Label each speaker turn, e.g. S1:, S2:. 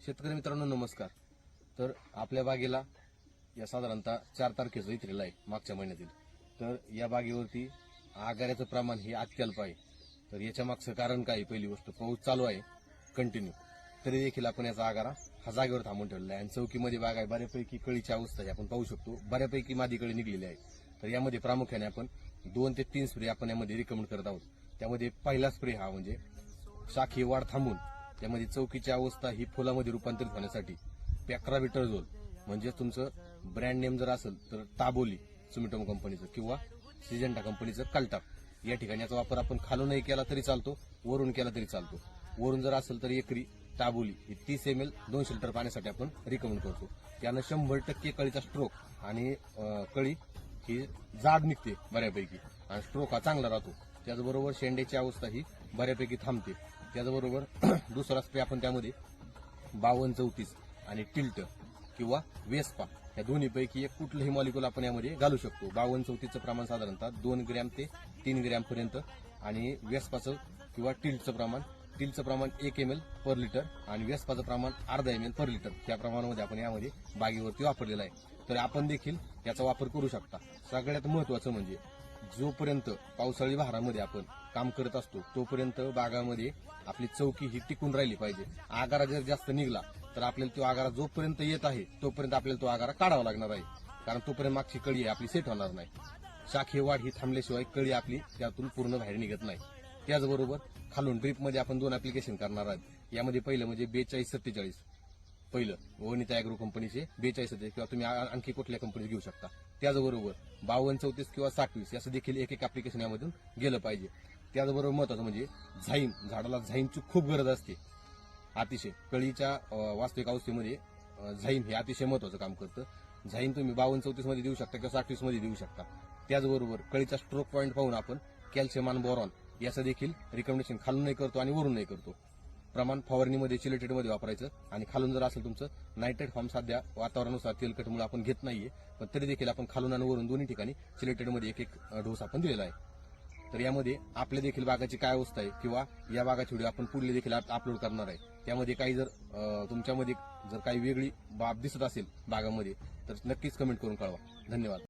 S1: शेतकरी मित्रांनो नमस्कार. तर आपल्या बागेला या साधारणतः चार तारखेचं इथलेलं आहे मागच्या महिन्यातील. तर या बागेवरती आगाऱ्याचं प्रमाण हे अत्यल्प आहे. तर याच्या मागचं कारण काय आहे? पहिली गोष्ट पाऊस चालू आहे कंटिन्यू तरी देखील आपण याचा आगारा हा जागेवर थांबून ठेवलेला आहे. आणि चौकीमध्ये बाग आहे बऱ्यापैकी कळीची अवस्था आहे आपण पाहू शकतो. बऱ्यापैकी मादी कळी निघलेली आहे. तर यामध्ये प्रामुख्याने आपण दोन ते तीन स्प्रे आपण यामध्ये रिकमेंड करत आहोत. त्यामध्ये पहिला स्प्रे हा म्हणजे शाखी वाढ थांबून त्यामध्ये चौकीची अवस्था ही फुलामध्ये रूपांतरित होण्यासाठी पॅक्राविटरझोल म्हणजे तुमचं ब्रँड नेम जर असेल तर ताबोली सुमिटोम कंपनीचं किंवा सिजेंटा कंपनीचं कल्टाप. या ठिकाणी याचा वापर आपण खालूनही केला तरी चालतो वरून केला तरी चालतो. वरून जर असेल तर एकरी ताबोली ही तीस एम एल दोनशे लिटर पाण्यासाठी आपण रिकमेंड करतो. त्यानं शंभर टक्के कळीचा स्ट्रोक आणि कळी ही जाड निघते बऱ्यापैकी. आणि स्ट्रोक हा चांगला राहतो. त्याचबरोबर शेंड्याची अवस्था ही बऱ्यापैकी थांबते. त्याचबरोबर दुसरा स्प्रे आपण त्यामध्ये बावन्न चौतीस आणि टिल्ट किंवा वेस्पा या दोन्हीपैकी एक कुठलंही मॉलिक्युल आपण यामध्ये घालू शकतो. बावन्न चौतीसचं प्रमाण साधारणतः दोन ग्रॅम ते तीन ग्रॅमपर्यंत आणि वेस्पाचं किंवा टिल्टचं प्रमाण टिल्टचं प्रमाण एक एम एल पर लिटर आणि वेस्पाचं प्रमाण अर्धा एम एल पर लिटर त्या प्रमाणामध्ये आपण यामध्ये बागेवरती वापरलेलं आहे. तर आपण देखील याचा वापर करू शकता. सगळ्यात महत्वाचं म्हणजे जोपर्यंत पावसाळी भारामध्ये आपण काम करत असतो तोपर्यंत बागामध्ये आपली चौकी ही टिकून राहिली पाहिजे. आगारा जर जास्त निघला तर आपल्याला तो आगारा जोपर्यंत येत आहे तोपर्यंत आपल्याला तो आगारा काढावा लागणार आहे. कारण तोपर्यंत मागची कळी आहे आपली सेट होणार नाही. शाखी वाढ ही थांबल्याशिवाय कळी आपली त्यातून पूर्ण बाहेर निघत नाही. त्याचबरोबर खालून ड्रीपमध्ये आपण दोन अप्लिकेशन करणार आहोत. यामध्ये पहिलं म्हणजे बेचाळीस सत्तेचाळीस. पहिलं वनिता अॅग्रो कंपनीचे बेचाळीस होते किंवा तुम्ही आणखी कुठल्या कंपनीत घेऊ शकता. त्याचबरोबर बावन्न चौतीस किंवा साठवीस याचं देखील एक एक ऍप्लिकेशन यामधून गेलं पाहिजे. त्याचबरोबर महत्वाचं म्हणजे झाईम झाडाला झाईमची खूप गरज असते. अतिशय कळीच्या वास्तविक अवस्थेमध्ये झाईम हे अतिशय महत्वाचं काम करतं. झाईम तुम्ही बावन्न चौतीसमध्ये देऊ शकता किंवा साठवीसमध्ये देऊ शकता. त्याचबरोबर कळीचा स्ट्रोक पॉईंट पाहून आपण कॅल्शियम आणि बोरॉन याचं देखील रिकमेंडेशन खालूनही करतो आणि वरूनही करतो. प्रमाण फवारणीमध्ये चिलेटेडमध्ये वापरायचं. आणि खालून जर असेल तुमचं नायट्रेट फॉर्म सध्या वातावरणानुसार तेलकटमुळे आपण घेत नाहीये. पण तरी देखील आपण खालून आणि वरून दोन्ही ठिकाणी चिलेटेडमध्ये एक एक डोस आपण दिलेला आहे. तर यामध्ये आपल्या देखील बागाची काय अवस्था आहे किंवा या बागाची व्हिडिओ आपण पुढले देखील अपलोड करणार आहे. त्यामध्ये काही जर तुमच्यामध्ये जर काही वेगळी बाब दिसत असेल बागामध्ये तर नक्कीच कमेंट करून कळवा. धन्यवाद.